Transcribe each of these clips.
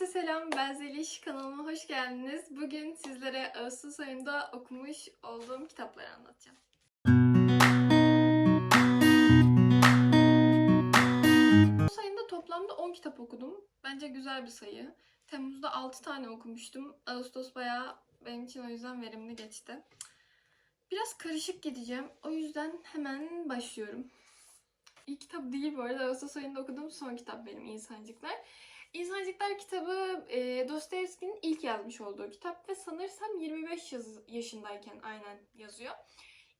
Herkese selam, ben Zeliş. Kanalıma hoş geldiniz. Bugün sizlere Ağustos ayında okumuş olduğum kitapları anlatacağım. Ağustos ayında toplamda 10 kitap okudum. Bence güzel bir sayı. Temmuz'da 6 tane okumuştum. Ağustos bayağı benim için o yüzden verimli geçti. Biraz karışık gideceğim. O yüzden hemen başlıyorum. İlk kitap değil bu arada. Ağustos ayında okuduğum son kitap benim İnsancıklar. İnsancıklar kitabı e, Dostoyevski'nin ilk yazmış olduğu kitap ve sanırsam 25 yaz- yaşındayken aynen yazıyor.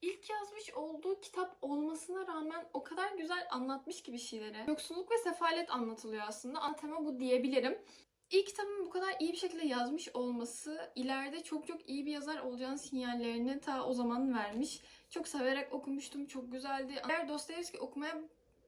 İlk yazmış olduğu kitap olmasına rağmen o kadar güzel anlatmış ki bir şeyleri. Yoksulluk ve sefalet anlatılıyor aslında. Ana tema bu diyebilirim. İlk kitabın bu kadar iyi bir şekilde yazmış olması ileride çok çok iyi bir yazar olacağını sinyallerini ta o zaman vermiş. Çok severek okumuştum. Çok güzeldi. Eğer Dostoyevski okumaya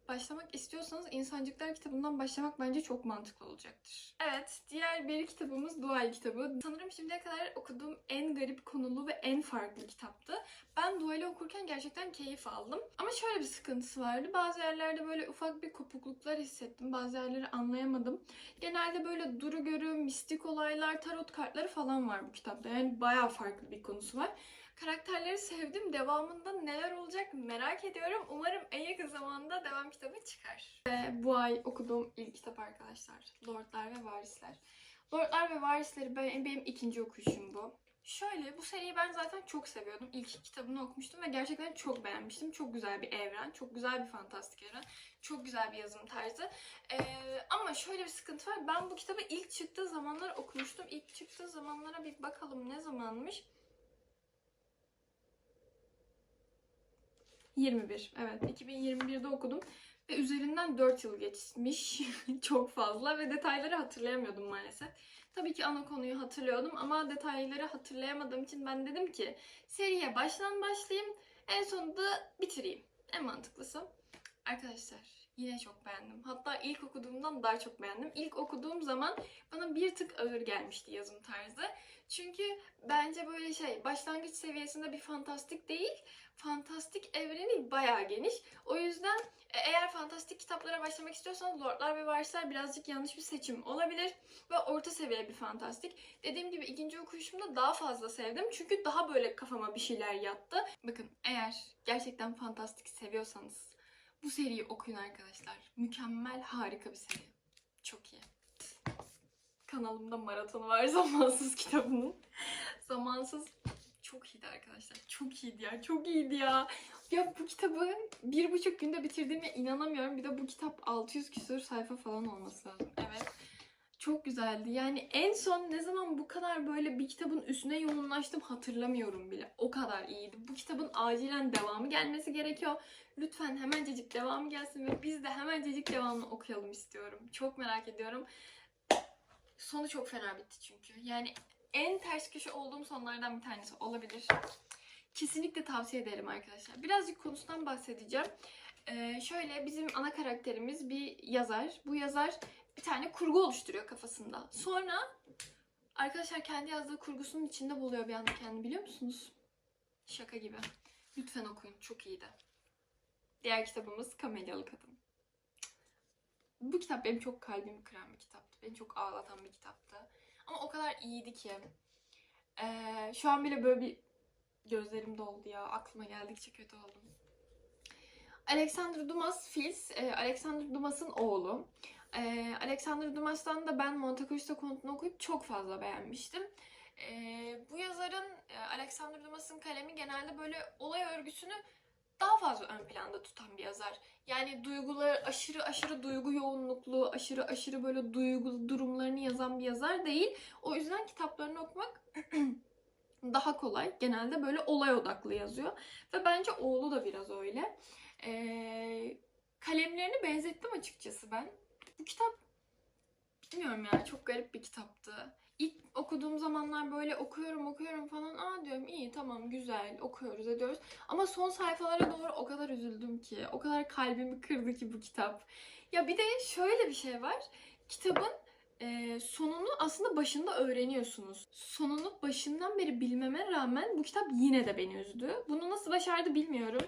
başlamak istiyorsanız İnsancıklar kitabından başlamak bence çok mantıklı olacaktır. Evet, diğer bir kitabımız Dual kitabı. Sanırım şimdiye kadar okuduğum en garip konulu ve en farklı kitaptı. Ben Dual'i okurken gerçekten keyif aldım. Ama şöyle bir sıkıntısı vardı. Bazı yerlerde böyle ufak bir kopukluklar hissettim. Bazı yerleri anlayamadım. Genelde böyle duru görü, mistik olaylar, tarot kartları falan var bu kitapta. Yani bayağı farklı bir konusu var. Karakterleri sevdim. Devamında neler olacak merak ediyorum. Umarım en yakın zamanda devam kitabı çıkar. Ve bu ay okuduğum ilk kitap arkadaşlar. Lordlar ve Varisler. Lordlar ve Varisleri ben- benim ikinci okuyuşum bu. Şöyle bu seriyi ben zaten çok seviyordum. İlk kitabını okumuştum ve gerçekten çok beğenmiştim. Çok güzel bir evren, çok güzel bir fantastik evren, çok güzel bir yazım tarzı. Ee, ama şöyle bir sıkıntı var. Ben bu kitabı ilk çıktığı zamanlar okumuştum. İlk çıktığı zamanlara bir bakalım ne zamanmış. 21. Evet 2021'de okudum. Ve üzerinden 4 yıl geçmiş. Çok fazla ve detayları hatırlayamıyordum maalesef. Tabii ki ana konuyu hatırlıyordum ama detayları hatırlayamadığım için ben dedim ki seriye baştan başlayayım en sonunda bitireyim. En mantıklısı. Arkadaşlar yine çok beğendim. Hatta ilk okuduğumdan daha çok beğendim. İlk okuduğum zaman bana bir tık ağır gelmişti yazım tarzı. Çünkü bence böyle şey başlangıç seviyesinde bir fantastik değil fantastik evreni bayağı geniş. O yüzden e, eğer fantastik kitaplara başlamak istiyorsanız Lordlar ve Varisler birazcık yanlış bir seçim olabilir. Ve orta seviye bir fantastik. Dediğim gibi ikinci okuyuşumda daha fazla sevdim. Çünkü daha böyle kafama bir şeyler yattı. Bakın eğer gerçekten fantastik seviyorsanız bu seriyi okuyun arkadaşlar. Mükemmel, harika bir seri. Çok iyi. Kanalımda maratonu var Zamansız kitabının. Zamansız çok iyiydi arkadaşlar. Çok iyiydi ya. Çok iyiydi ya. Ya bu kitabı bir buçuk günde bitirdiğime inanamıyorum. Bir de bu kitap 600 küsur sayfa falan olması lazım. Evet. Çok güzeldi. Yani en son ne zaman bu kadar böyle bir kitabın üstüne yoğunlaştım hatırlamıyorum bile. O kadar iyiydi. Bu kitabın acilen devamı gelmesi gerekiyor. Lütfen hemencecik devamı gelsin ve biz de hemencecik devamını okuyalım istiyorum. Çok merak ediyorum. Sonu çok fena bitti çünkü. Yani en ters köşe olduğum sonlardan bir tanesi olabilir. Kesinlikle tavsiye ederim arkadaşlar. Birazcık konusundan bahsedeceğim. Ee, şöyle bizim ana karakterimiz bir yazar. Bu yazar bir tane kurgu oluşturuyor kafasında. Sonra arkadaşlar kendi yazdığı kurgusunun içinde buluyor bir anda kendini biliyor musunuz? Şaka gibi. Lütfen okuyun. Çok iyiydi. Diğer kitabımız Kamelyalı Kadın. Bu kitap benim çok kalbimi kıran bir kitaptı. Beni çok ağlatan bir kitaptı. Ama o kadar iyiydi ki. Ee, şu an bile böyle bir gözlerim doldu ya. Aklıma geldikçe kötü oldum. Alexander Dumas Fils, e, Alexander Dumas'ın oğlu. E, Alexander Dumas'tan da ben Monte Cristo Kontu'nu okuyup çok fazla beğenmiştim. E, bu yazarın, e, Alexander Dumas'ın kalemi genelde böyle olay örgüsünü daha fazla ön planda tutan bir yazar. Yani duyguları aşırı aşırı duygu yoğunluklu, aşırı aşırı böyle duygu durumlarını yazan bir yazar değil. O yüzden kitaplarını okumak daha kolay. Genelde böyle olay odaklı yazıyor. Ve bence oğlu da biraz öyle. Ee, kalemlerini benzettim açıkçası ben. Bu kitap bilmiyorum ya çok garip bir kitaptı. İlk okuduğum zamanlar böyle okuyorum okuyorum falan aa diyorum iyi tamam güzel okuyoruz ediyoruz. Ama son sayfalara doğru o kadar üzüldüm ki o kadar kalbimi kırdı ki bu kitap. Ya bir de şöyle bir şey var. Kitabın e, sonunu aslında başında öğreniyorsunuz. Sonunu başından beri bilmeme rağmen bu kitap yine de beni üzdü. Bunu nasıl başardı bilmiyorum.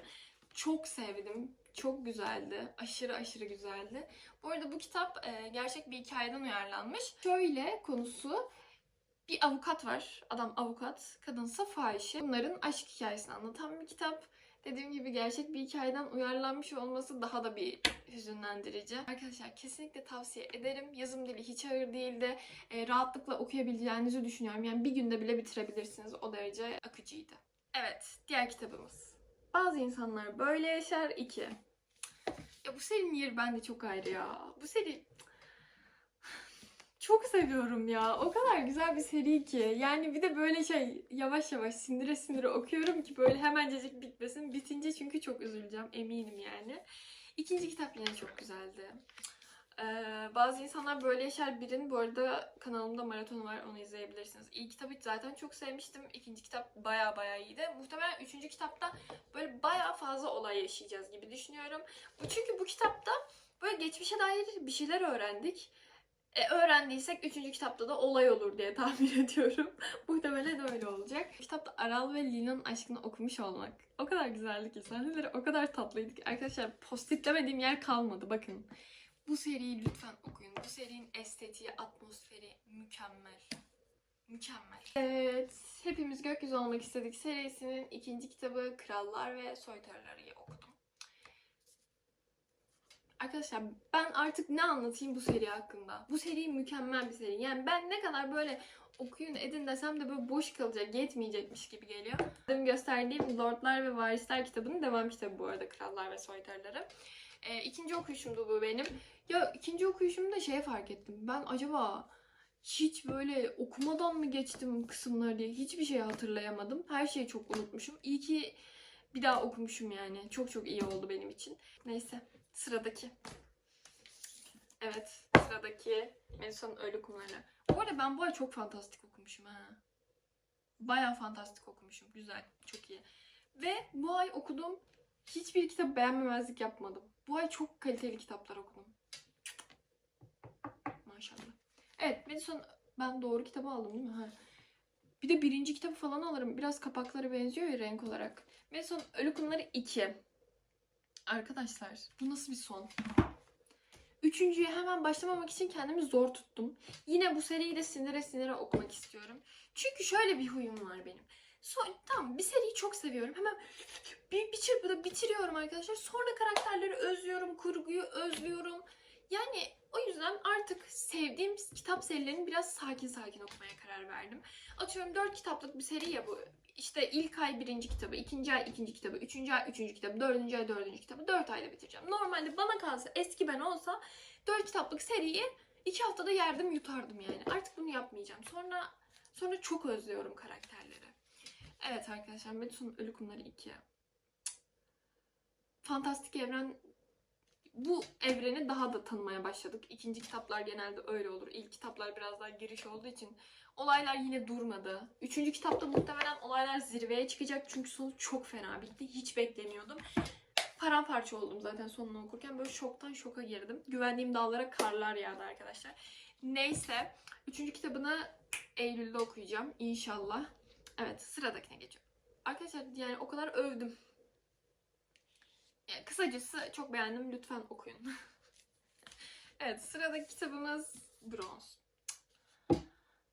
Çok sevdim. Çok güzeldi. Aşırı aşırı güzeldi. Bu arada bu kitap e, gerçek bir hikayeden uyarlanmış. Şöyle konusu bir avukat var. Adam avukat, kadınsa fahişe. Bunların aşk hikayesini anlatan bir kitap. Dediğim gibi gerçek bir hikayeden uyarlanmış olması daha da bir hüzünlendirici. Arkadaşlar kesinlikle tavsiye ederim. Yazım dili hiç ağır değildi. E, rahatlıkla okuyabileceğinizi düşünüyorum. Yani bir günde bile bitirebilirsiniz. O derece akıcıydı. Evet, diğer kitabımız. Bazı insanlar böyle yaşar. 2. Ya bu serinin yeri bende çok ayrı ya. Bu seri çok seviyorum ya. O kadar güzel bir seri ki. Yani bir de böyle şey yavaş yavaş sindire sindire okuyorum ki böyle hemencecik bitmesin. Bitince çünkü çok üzüleceğim eminim yani. İkinci kitap yine çok güzeldi. Ee, bazı insanlar böyle yaşar birin. Bu arada kanalımda maratonu var onu izleyebilirsiniz. İlk kitabı zaten çok sevmiştim. İkinci kitap baya baya iyiydi. Muhtemelen üçüncü kitapta böyle baya fazla olay yaşayacağız gibi düşünüyorum. Bu çünkü bu kitapta böyle geçmişe dair bir şeyler öğrendik. E, öğrendiysek üçüncü kitapta da olay olur diye tahmin ediyorum. Muhtemelen öyle olacak. Kitapta Aral ve Lina'nın aşkını okumuş olmak. O kadar güzeldi ki sahneleri o kadar tatlıydı ki. Arkadaşlar postitlemediğim yer kalmadı bakın. Bu seriyi lütfen okuyun. Bu serinin estetiği, atmosferi mükemmel. Mükemmel. Evet, Hepimiz Gökyüzü Olmak istedik serisinin ikinci kitabı Krallar ve Soytarıları'yı okudum. Arkadaşlar ben artık ne anlatayım bu seri hakkında? Bu seri mükemmel bir seri. Yani ben ne kadar böyle okuyun edin desem de böyle boş kalacak, yetmeyecekmiş gibi geliyor. Benim gösterdiğim Lordlar ve Varisler kitabının devam kitabı bu arada Krallar ve Soytarıları. Ee, ikinci okuyuşumdu bu benim. Ya ikinci okuyuşumda şeye fark ettim. Ben acaba hiç böyle okumadan mı geçtim kısımları diye hiçbir şey hatırlayamadım. Her şeyi çok unutmuşum. İyi ki bir daha okumuşum yani. Çok çok iyi oldu benim için. Neyse sıradaki. Evet sıradaki Melisa'nın Ölü Kumları. Bu arada ben bu ay çok fantastik okumuşum ha. Bayağı fantastik okumuşum. Güzel. Çok iyi. Ve bu ay okuduğum hiçbir kitap beğenmemezlik yapmadım. Bu ay çok kaliteli kitaplar okudum. Maşallah. Evet, Madison ben doğru kitabı aldım değil mi? Ha. Bir de birinci kitabı falan alırım. Biraz kapakları benziyor ya renk olarak. Madison Ölü Kumları 2. Arkadaşlar bu nasıl bir son? Üçüncüye hemen başlamamak için kendimi zor tuttum. Yine bu seriyi de sinire sinire okumak istiyorum. Çünkü şöyle bir huyum var benim. Son, tamam bir seriyi çok seviyorum. Hemen bir, bir çırpıda bitiriyorum arkadaşlar. Sonra karakterleri özlüyorum, kurguyu özlüyorum. Yani o yüzden artık sevdiğim kitap serilerini biraz sakin sakin okumaya karar verdim. Atıyorum 4 kitaplık bir seri ya bu. İşte ilk ay birinci kitabı, ikinci ay ikinci kitabı, üçüncü ay üçüncü kitabı, dördüncü ay dördüncü kitabı. Dört ayda bitireceğim. Normalde bana kalsa eski ben olsa dört kitaplık seriyi iki haftada yerdim yutardım yani. Artık bunu yapmayacağım. Sonra sonra çok özlüyorum karakterleri. Evet arkadaşlar Medusan Ölü Kumları 2. Fantastik evren bu evreni daha da tanımaya başladık. İkinci kitaplar genelde öyle olur. İlk kitaplar biraz daha giriş olduğu için olaylar yine durmadı. Üçüncü kitapta muhtemelen olaylar zirveye çıkacak çünkü sonu çok fena bitti. Hiç beklemiyordum. Paramparça oldum zaten sonunu okurken. Böyle şoktan şoka girdim. Güvendiğim dağlara karlar yağdı arkadaşlar. Neyse. Üçüncü kitabını Eylül'de okuyacağım inşallah. Evet sıradakine geçiyorum. Arkadaşlar yani o kadar övdüm. Yani kısacası çok beğendim. Lütfen okuyun. evet sıradaki kitabımız Bronz.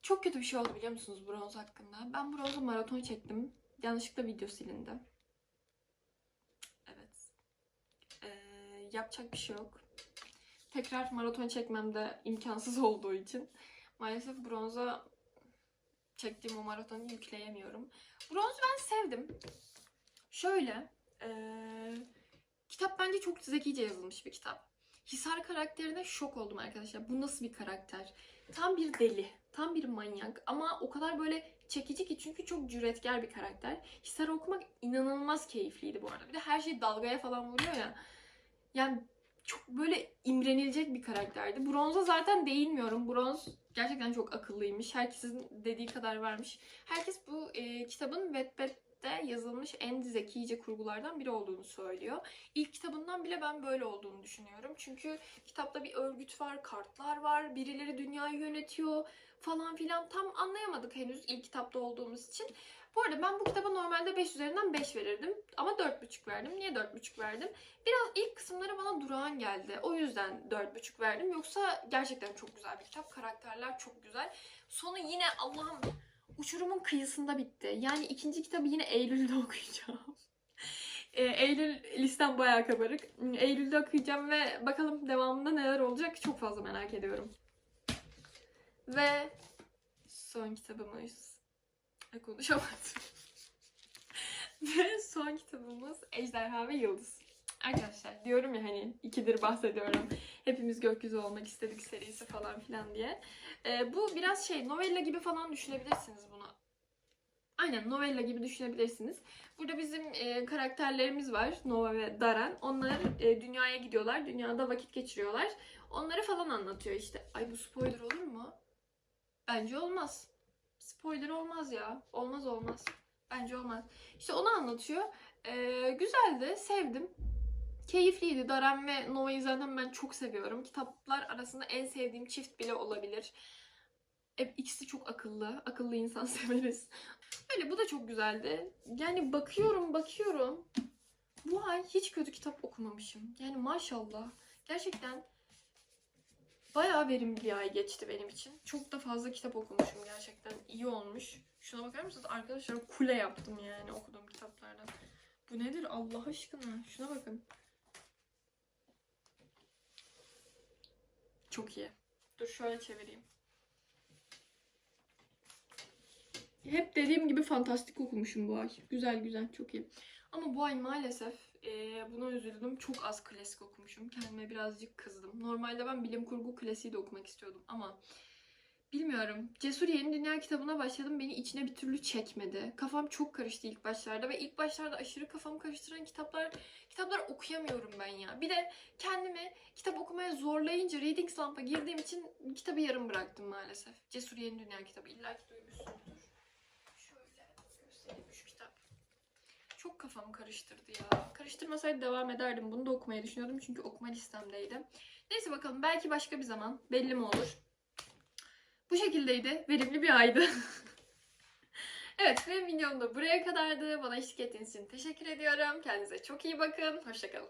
Çok kötü bir şey oldu biliyor musunuz Bronz hakkında? Ben Bronz'u maraton çektim. Yanlışlıkla video silindi. Evet. Ee, yapacak bir şey yok. Tekrar maraton çekmem de imkansız olduğu için maalesef Bronz'a çektiğim o maratonu yükleyemiyorum. Bronz'u ben sevdim. Şöyle, ee, kitap bence çok zekice yazılmış bir kitap. Hisar karakterine şok oldum arkadaşlar. Bu nasıl bir karakter? Tam bir deli, tam bir manyak ama o kadar böyle çekici ki çünkü çok cüretkar bir karakter. Hisar'ı okumak inanılmaz keyifliydi bu arada. Bir de her şey dalgaya falan vuruyor ya. Yani çok böyle imrenilecek bir karakterdi. Bronz'a zaten değinmiyorum. Bronz gerçekten çok akıllıymış. Herkesin dediği kadar varmış. Herkes bu e, kitabın Wattpad tarihte yazılmış en zekice kurgulardan biri olduğunu söylüyor. İlk kitabından bile ben böyle olduğunu düşünüyorum. Çünkü kitapta bir örgüt var, kartlar var, birileri dünyayı yönetiyor falan filan. Tam anlayamadık henüz ilk kitapta olduğumuz için. Bu arada ben bu kitaba normalde 5 üzerinden 5 verirdim. Ama 4,5 verdim. Niye 4,5 verdim? Biraz ilk kısımları bana durağan geldi. O yüzden 4,5 verdim. Yoksa gerçekten çok güzel bir kitap. Karakterler çok güzel. Sonu yine Allah'ım uçurumun kıyısında bitti. Yani ikinci kitabı yine Eylül'de okuyacağım. E, Eylül listem bayağı kabarık. Eylül'de okuyacağım ve bakalım devamında neler olacak çok fazla merak ediyorum. Ve son kitabımız... Konuşamadım. ve son kitabımız Ejderha ve Yıldız. Arkadaşlar diyorum ya hani ikidir bahsediyorum. Hepimiz gökyüzü olmak istedik serisi falan filan diye. Ee, bu biraz şey novella gibi falan düşünebilirsiniz bunu. Aynen novella gibi düşünebilirsiniz. Burada bizim e, karakterlerimiz var. Nova ve Daren. Onlar e, dünyaya gidiyorlar. Dünyada vakit geçiriyorlar. Onları falan anlatıyor işte. Ay bu spoiler olur mu? Bence olmaz. Spoiler olmaz ya. Olmaz olmaz. Bence olmaz. İşte onu anlatıyor. Ee, güzeldi. Sevdim. Keyifliydi. Daren ve Nova'yı zaten ben çok seviyorum. Kitaplar arasında en sevdiğim çift bile olabilir. Hep ikisi çok akıllı. Akıllı insan severiz. Öyle bu da çok güzeldi. Yani bakıyorum bakıyorum. Bu ay hiç kötü kitap okumamışım. Yani maşallah. Gerçekten bayağı verimli bir ay geçti benim için. Çok da fazla kitap okumuşum gerçekten. İyi olmuş. Şuna bakar mısınız? Arkadaşlar kule yaptım yani okuduğum kitaplardan. Bu nedir Allah aşkına? Şuna bakın. Çok iyi. Dur şöyle çevireyim. Hep dediğim gibi fantastik okumuşum bu ay. Güzel güzel çok iyi. Ama bu ay maalesef eee, buna üzüldüm. Çok az klasik okumuşum. Kendime birazcık kızdım. Normalde ben bilim kurgu klasiği de okumak istiyordum ama bilmiyorum. Cesur Yeni Dünya kitabına başladım. Beni içine bir türlü çekmedi. Kafam çok karıştı ilk başlarda ve ilk başlarda aşırı kafamı karıştıran kitaplar kitaplar okuyamıyorum ben ya. Bir de kendimi kitap okumaya zorlayınca Reading Slump'a girdiğim için kitabı yarım bıraktım maalesef. Cesur Yeni Dünya kitabı. İlla ki duymuşsunuzdur. Şöyle göstereyim şu kitap. Çok kafamı karıştırdı ya. Karıştırmasaydı devam ederdim. Bunu da okumayı düşünüyordum çünkü okuma listemdeydi. Neyse bakalım belki başka bir zaman belli mi olur. Bu şekildeydi. Verimli bir aydı. evet benim videom da buraya kadardı. Bana eşlik ettiğiniz için teşekkür ediyorum. Kendinize çok iyi bakın. Hoşçakalın.